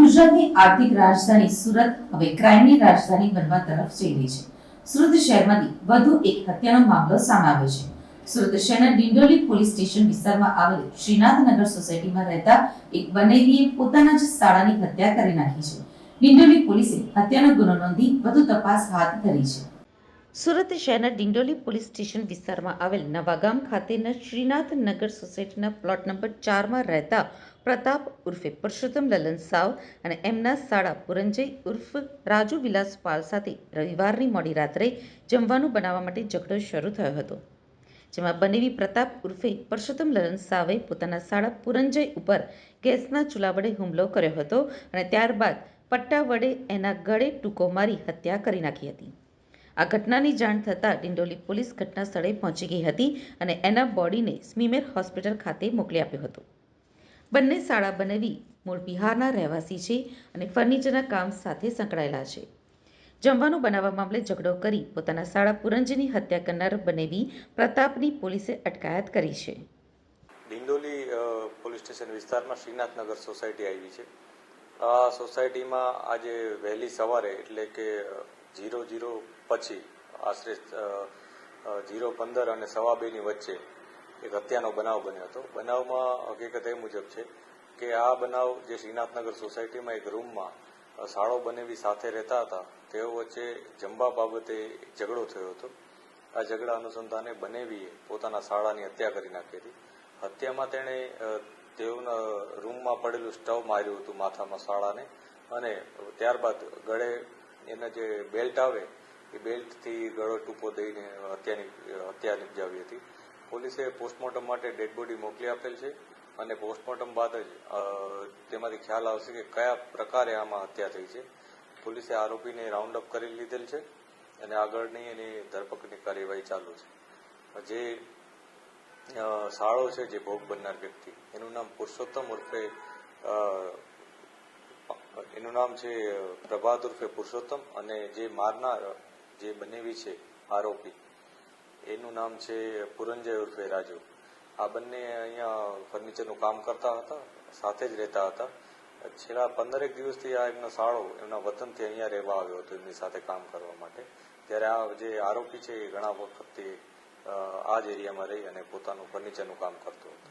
ગુજરાતની આર્થિક રાજધાની સુરત હવે ક્રાઇમની રાજધાની બનવા તરફ જઈ રહી છે. સુરત શહેરમાંથી વધુ એક હત્યાનો મામલો સામે આવ્યો છે. સુરત શહેરના ડિંડોલી પોલીસ સ્ટેશન વિસ્તારમાં આવેલ શ્રીનાથનગર સોસાયટીમાં રહેતા એક બનેવીએ પોતાના જ શાળાની હત્યા કરી નાખી છે. ડિંડોલી પોલીસે હત્યાનો ગુનો નોંધી વધુ તપાસ હાથ ધરી છે. સુરત શહેરના ડિંડોલી પોલીસ સ્ટેશન વિસ્તારમાં આવેલ નવાગામ ખાતેના શ્રીનાથ નગર સોસાયટીના પ્લોટ નંબર ચારમાં રહેતા પ્રતાપ ઉર્ફે પુરુષોત્તમ લલન સાવ અને એમના સાળા પુરંજય ઉર્ફ રાજુ વિલાસ પાલ સાથે રવિવારની મોડી રાત્રે જમવાનું બનાવવા માટે ઝઘડો શરૂ થયો હતો. જેમાં બનેવી પ્રતાપ ઉર્ફે પરસોત્તમ લલન સાવે પોતાના સાળા પુરંજય ઉપર ગેસના ચૂલા વડે હુમલો કર્યો હતો અને ત્યારબાદ પટ્ટા વડે એના ગળે ટૂંકો મારી હત્યા કરી નાખી હતી. આ ઘટનાની જાણ થતાં ડિંડોલી પોલીસ ઘટના સ્થળે પહોંચી ગઈ હતી અને એના બોડીને સ્મીમેર હોસ્પિટલ ખાતે મોકલી આપ્યો હતો. બંને શાળા બનેવી મૂળ બિહારના રહેવાસી છે અને ફર્નિચરના કામ સાથે સંકળાયેલા છે. જમવાનું બનાવવા મામલે ઝઘડો કરી પોતાના શાળા પુરંજની હત્યા કરનાર બનેવી પ્રતાપની પોલીસે અટકાયત કરી છે. ડિંડોલી પોલીસ સ્ટેશન વિસ્તારમાં શ્રીનાથનગર સોસાયટી આવી છે. આ સોસાયટીમાં આજે વહેલી સવારે એટલે કે જીરો જીરો પછી, આશરે ઝીરો પંદર અને સવા બેની વચ્ચે એક હત્યાનો બનાવ બન્યો હતો. બનાવમાં હકીકત એ મુજબ છે કે આ બનાવ જે શ્રીનાથનગર સોસાયટીમાં એક રૂમમાં શાળો બનેવી સાથે રહેતા હતા, તેઓ વચ્ચે જમવા બાબતે ઝઘડો થયો હતો. આ ઝઘડા અનુસંધાને બનેવીએ પોતાના શાળાની હત્યા કરી નાખી હતી. હત્યામાં તેણે તેઓના રૂમમાં પડેલું સ્ટવ માર્યું હતું માથામાં શાળાને અને ત્યારબાદ ગળે એના જે બેલ્ટ આવે, એ બેલ્ટથી ગળો ટૂંકો દઈને હત્યાની હત્યા નિપજાવી હતી. પોલીસે પોસ્ટમોર્ટમ માટે ડેડ બોડી મોકલી આપેલ છે અને પોસ્ટમોર્ટમ બાદ જ તેમાંથી ખ્યાલ આવશે કે કયા પ્રકારે આમાં હત્યા થઈ છે. પોલીસે આરોપીને રાઉન્ડ અપ કરી લીધેલ છે અને આગળની એની ધરપકડની કાર્યવાહી ચાલુ છે. જે શાળો છે જે ભોગ બનનાર વ્યક્તિ, એનું નામ પુરુષોત્તમ ઉર્ફે એનું નામ છે પ્રભાત ઉર્ફે પુરુષોત્તમ અને જે મારનાર જે બનેવી છે, આરોપી, એનું નામ છે, પુરંજય ઉર્ફે રાજુ. આ બંને અહીંયા ફર્નિચરનું કામ કરતા હતા, સાથે જ રહેતા હતા. છેલ્લા પંદરેક દિવસથી આ એમનો શાળો એમના વતનથી અહીંયા રહેવા આવ્યો હતો, એમની સાથે કામ કરવા માટે. ત્યારે આ જે આરોપી છે, એ ઘણા વખતથી આ જ એરિયામાં રહી અને પોતાનું ફર્નિચરનું કામ કરતો હતો.